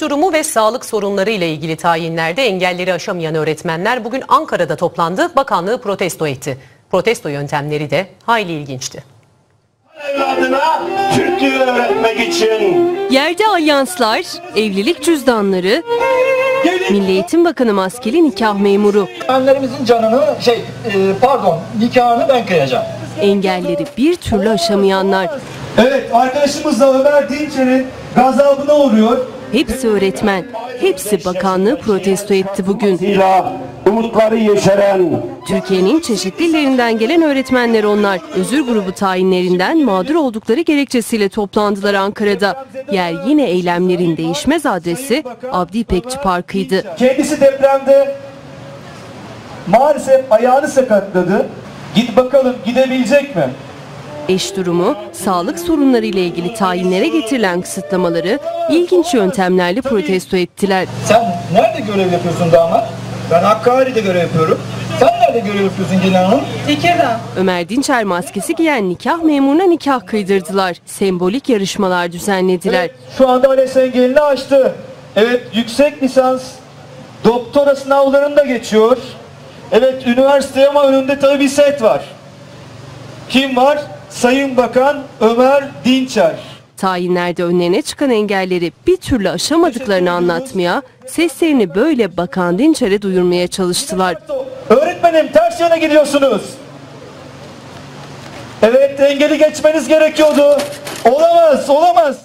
Durumu ve sağlık sorunları ile ilgili tayinlerde engelleri aşamayan öğretmenler bugün Ankara'da toplandı, bakanlığı protesto etti. Protesto yöntemleri de hayli ilginçti. evladına Türklüğü öğretmek için Yerde alyanslar, evlilik cüzdanları, Milli Eğitim Bakanı maskeli nikah memuru. Annelerimizin canını şey e, pardon nikahını ben kıyacağım. Engelleri bir türlü aşamayanlar. Evet arkadaşımız da Ömer Dinçer'in gazabına uğruyor. Hepsi öğretmen. Hepsi bakanlığı protesto etti bugün. umutları yeşeren Türkiye'nin çeşitli illerinden gelen öğretmenler onlar. Özür grubu tayinlerinden mağdur oldukları gerekçesiyle toplandılar Ankara'da. Yer yine eylemlerin değişmez adresi Abdi İpekçi Parkı'ydı. Kendisi depremde maalesef ayağını sakatladı. Git bakalım gidebilecek mi? Eş durumu, sağlık sorunları ile ilgili tayinlere getirilen kısıtlamaları ilginç yöntemlerle protesto ettiler. Sen nerede görev yapıyorsun damat? Ben Hakkari'de görev yapıyorum. Sen nerede görev yapıyorsun Gelin Hanım? Ömer Dinçer maskesi giyen nikah memuruna nikah kıydırdılar. Sembolik yarışmalar düzenlediler. Şu anda ALES engelini aştı. Evet yüksek lisans doktora sınavlarını da geçiyor. Evet üniversite ama önünde tabii bir set var. Kim var? Sayın Bakan Ömer Dinçer. Tayinlerde önlerine çıkan engelleri bir türlü aşamadıklarını anlatmaya, seslerini böyle Bakan Dinçer'e duyurmaya çalıştılar. Öğretmenim ters yöne gidiyorsunuz. Evet engeli geçmeniz gerekiyordu. Olamaz, olamaz.